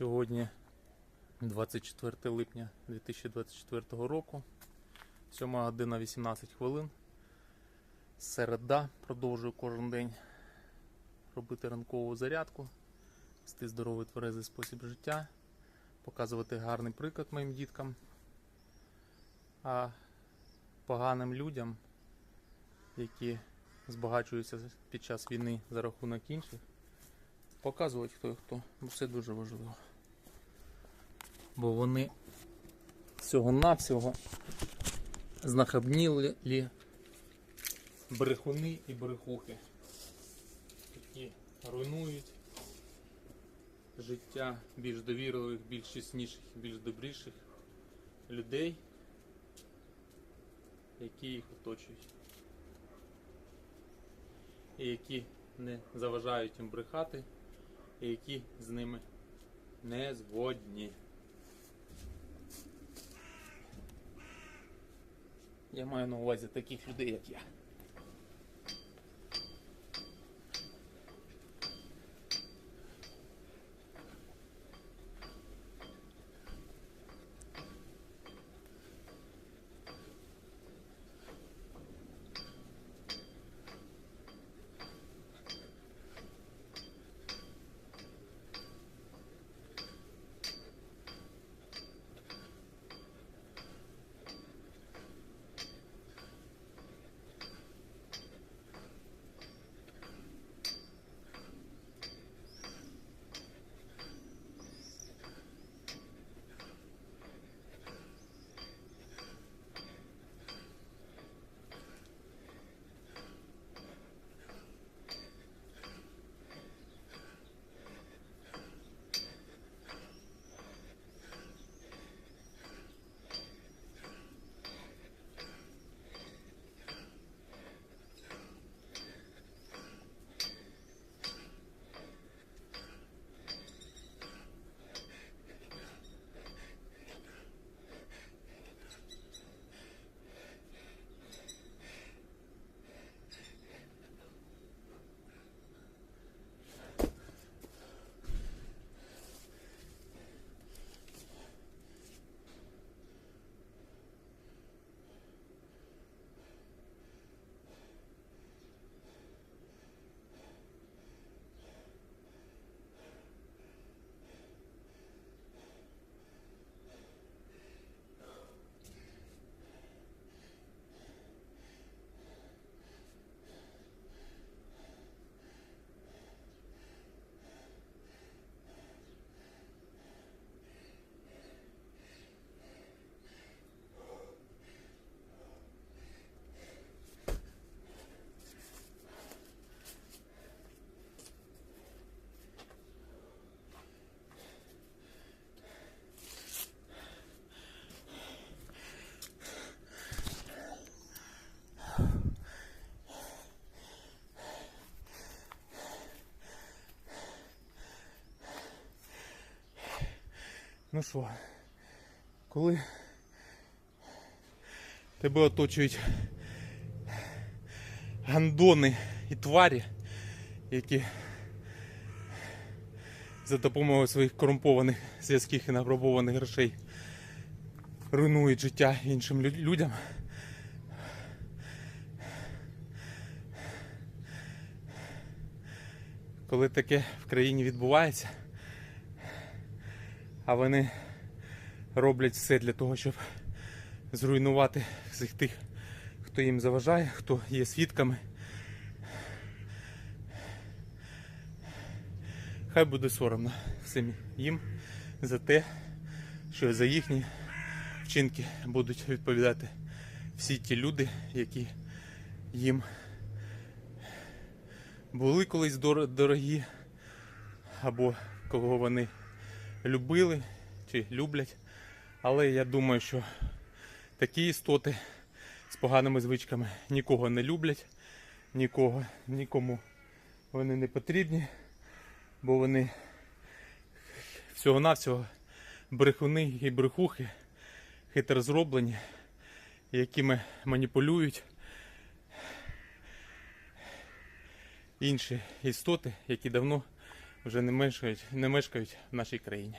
Сьогодні 24 липня 2024 року, 7 година 18 хвилин. Середа продовжую кожен день робити ранкову зарядку, вести здоровий тверезий спосіб життя, показувати гарний приклад моїм діткам, а поганим людям, які збагачуються під час війни за рахунок інших, показувати хто і хто, бо це дуже важливо. Бо вони всього-навсього знахабнілі брехуни і брехухи, які руйнують життя більш довірливих, більш чесніших, більш добріших людей, які їх оточують. І які не заважають їм брехати, і які з ними не згодні. Я маю на увазі таких людей, як я. Ну що, коли тебе оточують гандони і тварі, які за допомогою своїх корумпованих зв'язків і награбованих грошей руйнують життя іншим людям. Коли таке в країні відбувається, а вони роблять все для того, щоб зруйнувати всіх тих, хто їм заважає, хто є свідками. Хай буде соромно всім їм за те, що за їхні вчинки будуть відповідати всі ті люди, які їм були колись дорогі, або кого вони любили чи люблять. Але я думаю, що такі істоти з поганими звичками нікого не люблять, нікого, нікому вони не потрібні, бо вони всього-навсього брехуни і брехухи хитро зроблені, якими маніпулюють інші істоти, які давно вже не мешкають, не мешкають в нашій країні.